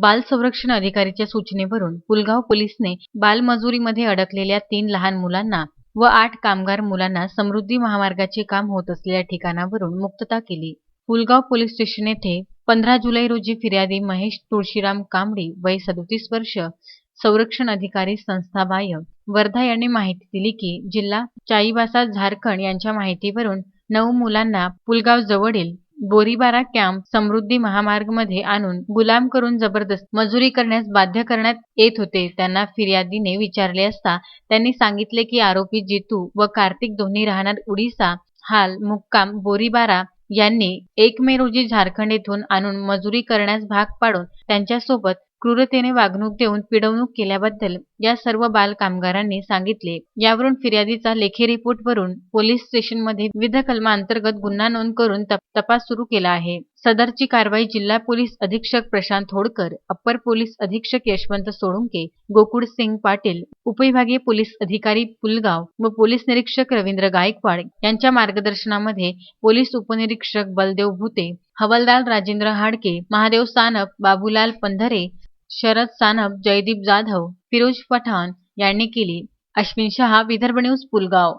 बाल संरक्षण अधिकारीच्या सूचनेवरून पुलगाव पोलिसने बालमजुरीमध्ये अडकलेल्या तीन लहान मुलांना व आठ कामगार मुलांना समृद्धी महामार्गाचे काम होत असलेल्या ठिकाणावरून मुक्तता केली. पुलगाव पोलीस स्टेशन येथे पंधरा जुलै रोजी फिर्यादी महेश तुळशीराम कांबळी वय सदोतीस वर्ष संरक्षण अधिकारी संस्था बाह्य वर्धा यांनी माहिती दिली की जिल्हा चाईबासा झारखंड यांच्या माहितीवरून नऊ मुलांना पुलगाव जवळील बोरीबारा कॅम्प समृद्धी महामार्गमध्ये आणून गुलाम करून जबरदस्त मजुरी करण्यास बाध्य करण्यात येत होते. त्यांना फिर्यादीने विचारले असता त्यांनी सांगितले की आरोपी जितू व कार्तिक दोन्ही राहणार उडीसा. हाल मुक्काम बोरीबारा यांनी एक मे रोजी झारखंड येथून आणून मजुरी करण्यास भाग पाडून त्यांच्यासोबत क्रूरतेने वागणूक देऊन पिडवणूक केल्याबद्दल या सर्व बाल कामगारांनी सांगितले. यावरून फिर्यादीचा लेखी रिपोर्ट वरून पोलीस स्टेशनमध्ये विविध कलमांतर्गत गुन्हा नोंद करून तप- तपास सुरू केला आहे. सदरची कारवाई जिल्हा पोलीस अधीक्षक प्रशांत होडकर अप्पर पोलीस अधीक्षक यशवंत सोळुंके गोकुळ सिंग पाटील उपविभागीय पोलीस अधिकारी पुलगाव व पोलीस निरीक्षक रवींद्र गायकवाड यांच्या मार्गदर्शनामध्ये पोलीस उपनिरीक्षक बलदेव भुते हवालदार राजेंद्र हाडके महादेव सानप बाबूलाल पंधरे शरद सानप जयदीप जाधव फिरोज पठाण यांनी केली. अश्विन शहा विदर्भ न्यूज पुलगाव.